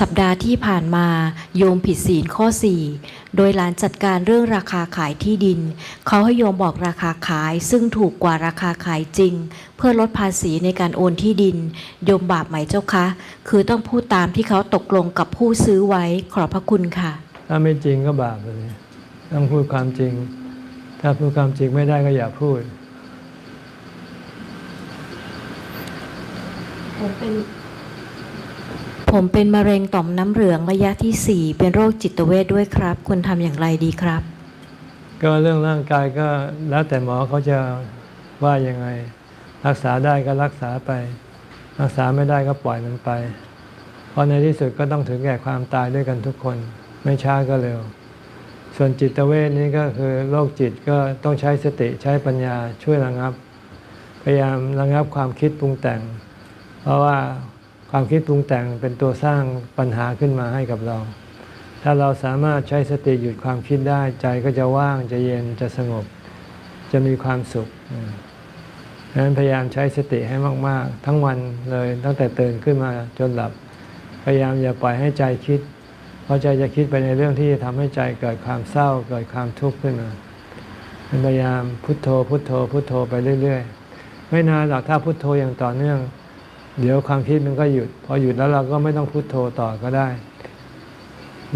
สัปดาห์ที่ผ่านมาโยมผิดศีลข้อ 4 โดยหลานจัดการเรื่องราคาขายที่ดิน เขาให้โยมบอกราคาขายซึ่งถูกกว่าราคาขายจริง เพื่อลดภาษีในการโอนที่ดิน โยมบาปไหมเจ้าคะ คือต้องพูดตามที่เขาตกลงกับผู้ซื้อไว้ขอบพระคุณค่ะ ถ้าไม่จริงก็บาปเลยต้องพูดความจริง ถ้าพูดความจริงไม่ได้ก็อย่าพูดผมเป็น ผมเป็นมะเร็งต่อมน้ำเหลืองระยะที่ 4 เป็นโรคจิตเวทด้วยครับ ควรทำอย่างไรดีครับ ก็เรื่องร่างกายก็แล้วแต่หมอเขาจะว่ายังไง รักษาได้ก็รักษาไป รักษาไม่ได้ก็ปล่อยมันไป เพราะในที่สุดก็ต้องถึงแก่ความตายด้วยกันทุกคน ไม่ช้าก็เร็ว ส่วนจิตเวชนี้ก็คือโรคจิตก็ต้องใช้สติใช้ปัญญาช่วยระงับ พยายามระงับความคิดปรุงแต่ง เพราะว่า ความคิดปรุงแต่งเป็นตัวสร้างปัญหาขึ้นมาให้กับเรา ถ้าเราสามารถใช้สติหยุดความคิดได้ใจก็จะว่างจะเย็นจะสงบ จะมีความสุขดังนั้นพยายามใช้สติให้มาก ๆ ทั้งวันเลยตั้งแต่ตื่นขึ้นมาจนหลับ พยายามอย่าปล่อยให้ใจคิด เพราะใจจะคิดไปในเรื่องที่จะทำให้ใจเกิดความเศร้าเกิดความทุกข์ขึ้นมาพยายามพุทโธพุทโธพุทโธไปเรื่อย ๆ ไม่นานหรอกถ้าพุทโธอย่างต่อเนื่อง เดี๋ยวความคิดมันก็หยุด พอหยุดแล้วเราก็ไม่ต้องพุทโธต่อก็ได้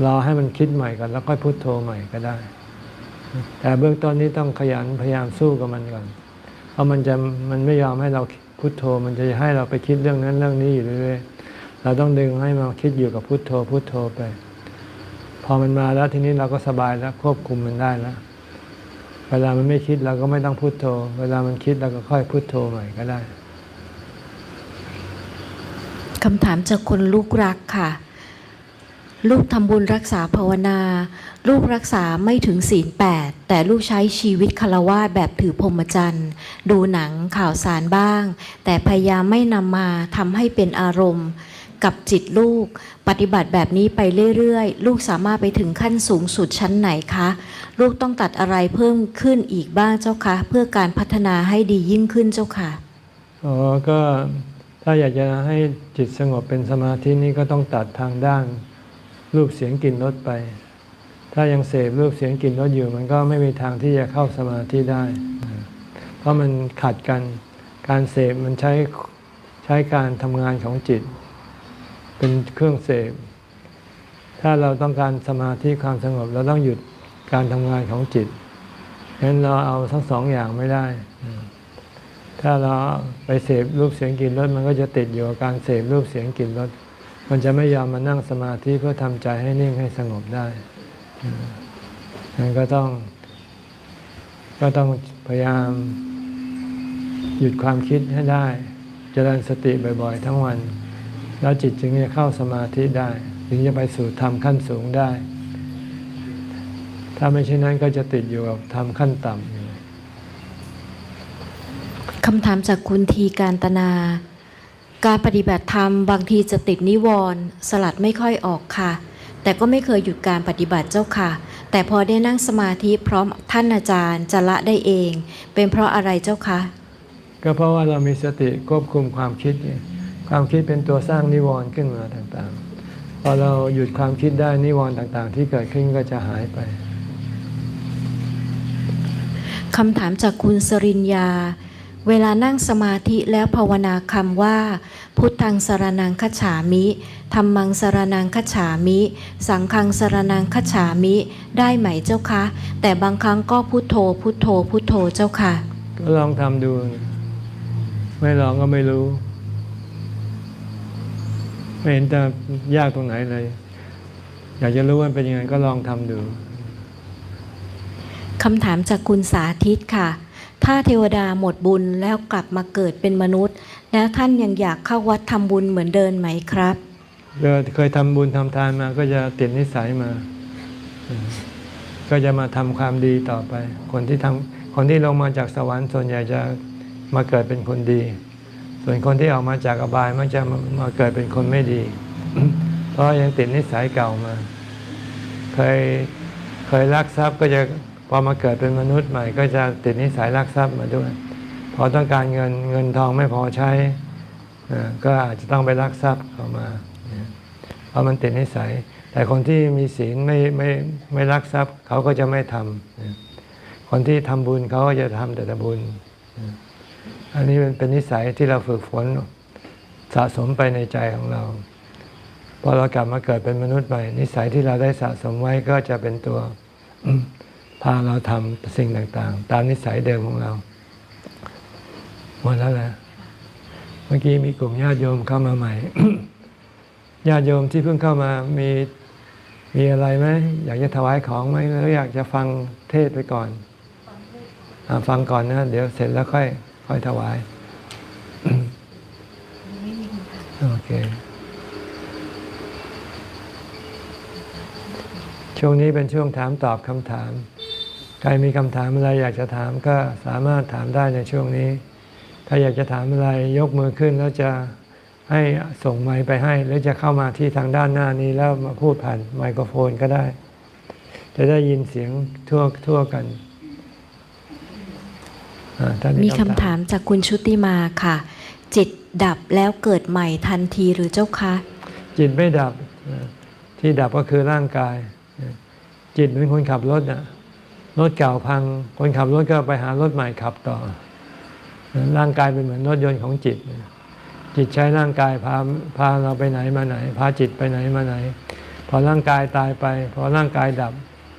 รอให้มันคิดใหม่ก่อนแล้วค่อยพุโทโธใหม่ก็ได้ แต่เบื้องต้นนี้ต้องขยันพยายามสู้กับมันก่อน เพราะมันจะมันไม่ยอมให้เราพุโทโธ มันจะให้เราไปคิดเรื่องนั้นเรื่องนี้อยู่เรื่อยๆเราต้องดึงให้มาคิดอยู่กับพุโทโธพุโทโธไป พอมันมาแล้วทีนี้เราก็สบายแล้วควบคุมมันได้แล้วเวลามันไม่คิดเราก็ไม่ต้องพุโทโธ เวลามันคิดเราก็ค่อยพุโทโธใหม่ก็ได้ คำถามจากคนลูกรักค่ะ ลูกทำบุญรักษาภาวนา ลูกรักษาไม่ถึงศีลแปดแต่ลูกใช้ชีวิตคารวาสแบบถือพรหมจรรย์ ดูหนังข่าวสารบ้าง แต่พยายามไม่นำมาทำให้เป็นอารมณ์กับจิตลูก ปฏิบัติแบบนี้ไปเรื่อยๆ ลูกสามารถไปถึงขั้นสูงสุดชั้นไหนคะ ลูกต้องตัดอะไรเพิ่มขึ้นอีกบ้างเจ้าคะ เพื่อการพัฒนาให้ดียิ่งขึ้นเจ้าค่ะอ๋อก็ ถ้าอยากจะให้จิตสงบเป็นสมาธินี่ก็ต้องตัดทางด้านรูปเสียงกลิ่นรสไป ถ้ายังเสพรูปเสียงกลิ่นรสอยู่ มันก็ไม่มีทางที่จะเข้าสมาธิได้ เพราะมันขัดกัน การเสพมันใช้ใช้การทำงานของจิต เป็นเครื่องเสพ ถ้าเราต้องการสมาธิความสงบเราต้องหยุดการทำงานของจิตฉะนั้นเราเอาทั้งสองอย่างไม่ได้ ถ้าเราไปเสพรูปเสียงกลิ่นรสมันก็จะติดอยู่กับการเสพรูปเสียงกลิ่นรสมันจะไม่ยอมมานั่งสมาธิเพื่อทำใจให้นิ่งให้สงบได้นั้นก็ต้อง ก็ต้องพยายามหยุดความคิดให้ได้เจริญสติบ่อย ๆ ทั้งวัน แล้วจิตจึงจะเข้าสมาธิได้ ถึงจะไปสู่ธรรมขั้นสูงได้ ถ้าไม่เช่นนั้นก็จะติดอยู่กับธรรมขั้นต่ำ คำถามจากคุณทีการตนา การปฏิบัติธรรมบางทีจะติดนิวรณ์สลัดไม่ค่อยออกค่ะ แต่ก็ไม่เคยหยุดการปฏิบัติเจ้าค่ะ แต่พอได้นั่งสมาธิพร้อมท่านอาจารย์จะละได้เอง เป็นเพราะอะไรเจ้าคะ ก็เพราะว่าเรามีสติควบคุมความคิดไงความคิดเป็นตัวสร้างนิวรณ์ขึ้นมาต่างๆ พอเราหยุดความคิดได้นิวรณ์ต่างๆ ที่เกิดขึ้นก็จะหายไปคำถามจากคุณสริญญา เวลานั่งสมาธิแล้วภาวนาคำว่า พุทธังสรนังคัจฉามิธรรมังสรนังคัจฉามิ สังฆังสรนังคัจฉามิ ได้ไหมเจ้าคะ แต่บางครั้งก็พุทโธ พุทโธ พุทโธเจ้าค่ะ ก็ลองทำดู ไม่ลองก็ไม่รู้ ไม่เห็นจะยากตรงไหนเลย อยากจะรู้ว่าเป็นยังไงก็ลองทำดูคำถามจากคุณสาธิตค่ะ ถ้าเทวดาหมดบุญแล้วกลับมาเกิดเป็นมนุษย์ แล้วท่านยังอยากเข้าวัดทำบุญเหมือนเดิมไหมครับเคยทำบุญทำทานมาก็จะติดนิสัยมา ก็จะมาทำความดีต่อไป คนที่ทำคนที่ลงมาจากสวรรค์ส่วนใหญ่จะมาเกิดเป็นคนดี ส่วนคนที่ออกมาจากอบายมักจะมามาเกิดเป็นคนไม่ดี เพราะยังติดนิสัยเก่ามา เคยเคยลักทรัพย์ก็จะ พอมาเกิดเป็นมนุษย์ใหม่ก็จะติดนิสัยลักทรัพย์มาด้วย พอต้องการเงินเงินทองไม่พอใช้ก็อาจจะต้องไปรักทรัพย์เข้ามาเพราะมันติดนิสัย แต่คนที่มีศีลไม่ไม่ไม่รักทรัพย์เขาก็จะไม่ทำคนที่ทำบุญเขาก็จะทำแต่แต่บุญ อันนี้มันเป็นนิสัยที่เราฝึกฝนสะสมไปในใจของเราพอเรากลับมาเกิดเป็นมนุษย์ใหม่ นิสัยที่เราได้สะสมไว้ก็จะเป็นตัว พาเราทำสิ่งต่างๆ ตามนิสัยเดิมของเราหมดแล้วแหละเมื่อกี้มีกลุ่มญาติโยมเข้ามาใหม่ ญาติโยมที่เพิ่งเข้ามามีมีอะไรไหมอยากจะถวายของไหมหรืออยากจะฟังเทศไปก่อนอฟังก่อนนะ เดี๋ยวเสร็จแล้วค่อย ค่อยถวายโอเค ช่วงนี้เป็นช่วงถามตอบคำถาม ใครมีคำถามอะไรอยากจะถามก็สามารถถามได้ในช่วงนี้ ถ้าอยากจะถามอะไรยกมือขึ้นแล้วจะให้ส่งไมค์ไปให้ หรือจะเข้ามาที่ทางด้านหน้านี้แล้วมาพูดผ่านไมโครโฟนก็ได้ จะได้ยินเสียงทั่วทั่วกันอ่าถ้มีคำถามจากคุณชุติมาค่ะ จิตดับแล้วเกิดใหม่ทันทีหรือเจ้าคะ จิตไม่ดับอ่าที่ดับก็คือร่างกาย จิตเหมือนคนขับรถน่ะ รถเก่าพัง คนขับรถก็ไปหารถใหม่ขับต่อ ร่างกายเป็นเหมือนรถยนต์ของจิต จิตใช้ร่างกายพาพาเราไปไหนมาไหน พาจิตไปไหนมาไหน พอร่างกายตายไป พอร่างกายดับ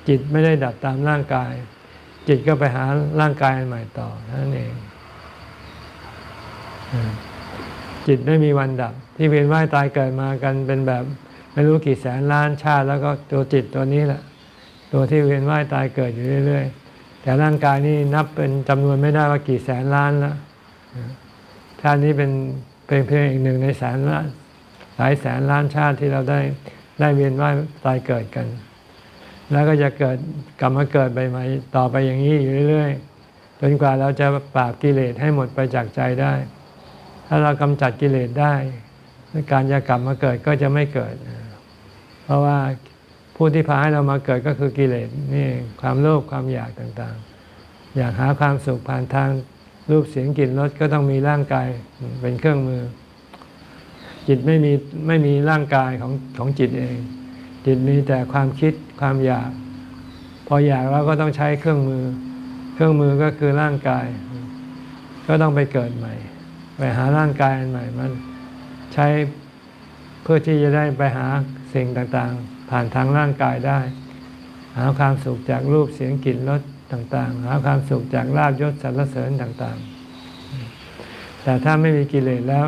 จิตไม่ได้ดับตามร่างกาย จิตก็ไปหาร่างกายอันใหม่ต่อนั่นเอง จิตไม่มีวันดับ ที่เวียนว่ายตายเกิดมากันเป็นแบบ ไม่รู้กี่แสนล้านชาติ แล้วก็ตัวจิตตัวนี้แหละ ตัวที่เวียนว่ายตายเกิดอยู่เรื่อย ๆ แต่ร่างกายนี่นับเป็นจำนวนไม่ได้ว่ากี่แสนล้านแล้วชาตินี้เป็นเป็นเพียงอีกหนึ่งในแสนล้านหลายแสนล้านชาติที่เราได้ได้เวียนว่ายตายเกิดกัน แล้วก็จะเกิดกลับมาเกิดไปใหม่ต่อไปอย่างนี้อยู่เรื่อยๆจนกว่าเราจะปราบกิเลสให้หมดไปจากใจได้ ถ้าเรากำจัดกิเลสได้ การจะกลับมาเกิดก็จะไม่เกิด เพราะว่า ผู้ที่พาให้เรามาเกิดก็คือกิเลสนี่ความโลภความอยากต่างๆ อยากหาความสุขผ่านทางรูปเสียงกลิ่นรสก็ต้องมีร่างกายเป็นเครื่องมือ จิตไม่มีไม่มีร่างกายของของจิตเอง จิตมีแต่ความคิดความอยาก พออยากแล้วก็ต้องใช้เครื่องมือ เครื่องมือก็คือร่างกาย ก็ต้องไปเกิดใหม่ ไปหาร่างกายอันใหม่มันใช้เพื่อที่จะได้ไปหาสิ่งต่างๆ ผ่านทางร่างกายได้ หาความสุขจากรูปเสียงกลิ่นรสต่างๆ หาความสุขจากลาบยศสรรเสริญต่างๆ แต่ถ้าไม่มีกิเลสแล้ว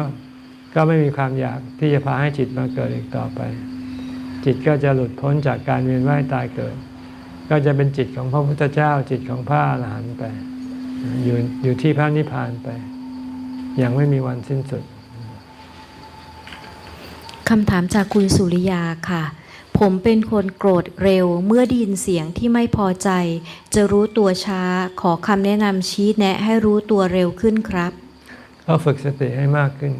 ก็ไม่มีความอยากที่จะพาให้จิตมาเกิดอีกต่อไป จิตก็จะหลุดพ้นจากการเวียนว่ายตายเกิด ก็จะเป็นจิตของพระพุทธเจ้า จิตของพระอรหันต์ไปอยู่อยู่ที่พระนิพพานไป ยังไม่มีวันสิ้นสุดคำถามจากคุณสุริยาค่ะ ผมเป็นคนโกรธเร็วเมื่อได้ยินเสียงที่ไม่พอใจ จะรู้ตัวช้าขอคำแนะนำชี้แนะให้รู้ตัวเร็วขึ้นครับ ก็ฝึกสติให้มากขึ้น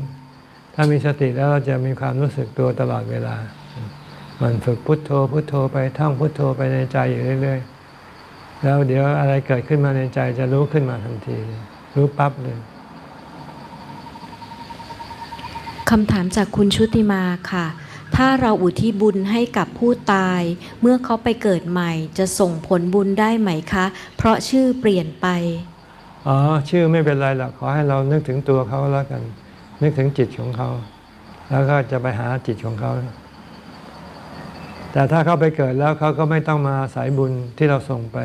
ถ้ามีสติแล้วเราจะมีความรู้สึกตัวตลอดเวลา มันฝึกพุทโธพุทโธไปท่องพุทโธไปในใจอยู่เรื่อย ๆ แล้วเดี๋ยวอะไรเกิดขึ้นมาในใจจะรู้ขึ้นมาทันที รู้ปั๊บเลยคำถามจากคุณชุติมาค่ะ ถ้าเราอุทิศบุญให้กับผู้ตาย เมื่อเขาไปเกิดใหม่ จะส่งผลบุญได้ไหมคะ เพราะชื่อเปลี่ยนไป อ๋อ ชื่อไม่เป็นไรหรอกขอให้เรานึกถึงตัวเขาแล้วกัน นึกถึงจิตของเขา แล้วก็จะไปหาจิตของเขา แต่ถ้าเขาไปเกิดแล้วเขาก็ไม่ต้องมาอายบุญที่เราส่งไป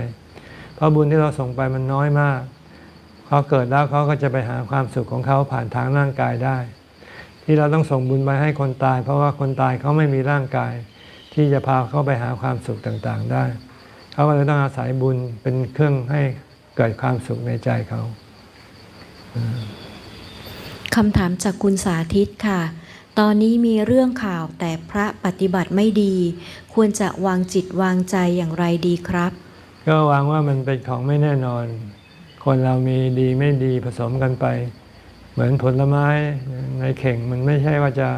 เพราะบุญที่เราส่งไปมันน้อยมากเขาเกิดแล้วเขาก็จะไปหาความสุขของเขาผ่านทางร่างกายได้ ที่เราต้องส่งบุญไปให้คนตาย เพราะว่าคนตายเขาไม่มีร่างกาย ที่จะพาเขาไปหาความสุขต่างๆ ได้ เขาก็เลยต้องอาศัยบุญเป็นเครื่องให้เกิดความสุขในใจเขาคำถามจากคุณสาธิตค่ะ ตอนนี้มีเรื่องข่าวแต่พระปฏิบัติไม่ดี ควรจะวางจิตวางใจอย่างไรดีครับ ก็วางว่ามันเป็นของไม่แน่นอน คนเรามีดีไม่ดีผสมกันไป เหมือนผลไม้ในเข่งมันไม่ใช่ว่าจะ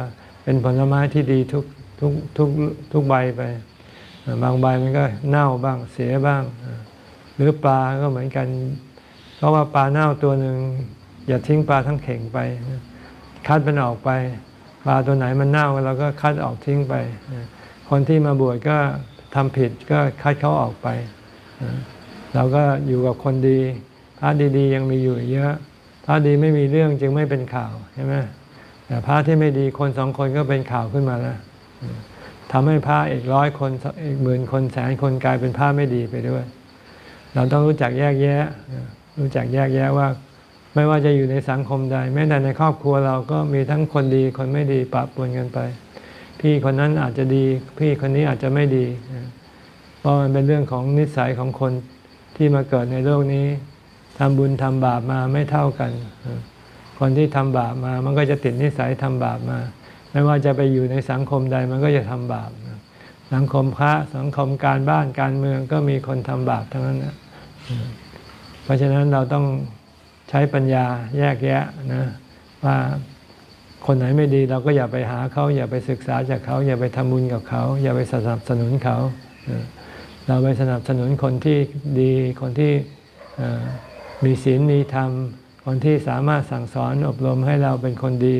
เป็นผลไม้ที่ดีทุกทุกทุกทุกใบไป บางใบมันก็เน่าบ้างเสียบ้าง หรือปลาก็เหมือนกัน เพราะว่าปลาเน่าตัวหนึ่งอย่าทิ้งปลาทั้งเข่งไป คัดมันออกไป ปลาตัวไหนมันเน่าเราก็คัดออกทิ้งไป คนที่มาบวชก็ทำผิดก็คัดเขาออกไป เราก็อยู่กับคนดีพระดีๆ ยังมีอยู่เยอะ พระดีไม่มีเรื่องจึงไม่เป็นข่าวใช่ไหมแต่พระที่ไม่ดีคนสองคนก็เป็นข่าวขึ้นมาแล้วทำให้พระอีกร้อยคนอีกหมื่นคนแสนคนกลายเป็นพระไม่ดีไปด้วย เราต้องรู้จักแยกแยะ รู้จักแยกแยะว่า ไม่ว่าจะอยู่ในสังคมใด แม้แต่ในครอบครัวเราก็มีทั้งคนดีคนไม่ดีปะปนกันไป พี่คนนั้นอาจจะดี พี่คนนี้อาจจะไม่ดี เพราะมันเป็นเรื่องของนิสัยของคนที่มาเกิดในโลกนี้ ทำบุญทำบาปมาไม่เท่ากัน คนที่ทำบาปมามันก็จะติดนิสัยทำบาปมา ไม่ว่าจะไปอยู่ในสังคมใดมันก็จะทำบาป สังคมพระสังคมการบ้านการเมืองก็มีคนทำบาปทั้งนั้นนะเพราะฉะนั้นเราต้องใช้ปัญญาแยกแยะนะว่าคนไหนไม่ดีเราก็อย่าไปหาเขาอย่าไปศึกษาจากเขาอย่าไปทำบุญกับเขา อย่าไปสนับสนุนเขา เราไปสนับสนุนคนที่ดีคนที่ มีศีลมีธรรม คนที่สามารถสั่งสอนอบรมให้เราเป็นคนดี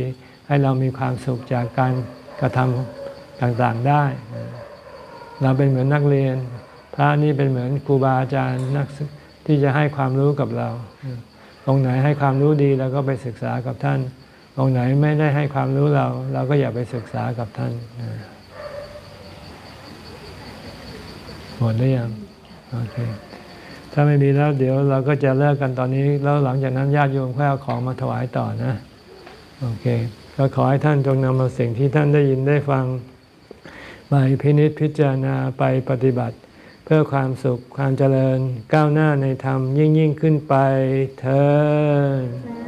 ให้เรามีความสุขจากการกระทำต่างๆได้ เราเป็นเหมือนนักเรียน พระนี่เป็นเหมือนครูบาอาจารย์นักที่จะให้ความรู้กับเราองค์ไหนให้ความรู้ดีเราก็ไปศึกษากับท่านองค์ไหนไม่ได้ให้ความรู้เรา เราก็อย่าไปศึกษากับท่านหมดหรือยังโอเค ถ้าไม่มีแล้วเดี๋ยวเราก็จะเลิกกันตอนนี้ แล้วหลังจากนั้นญาติโยมค่อยเอาของมาถวายต่อนะ โอเค ก็ขอให้ท่านจงนำเอาสิ่งที่ท่านได้ยินได้ฟังไปพินิจพิจารณาไปปฏิบัติ เพื่อความสุขความเจริญก้าวหน้าในธรรมยิ่งยิ่งขึ้นไปเธอ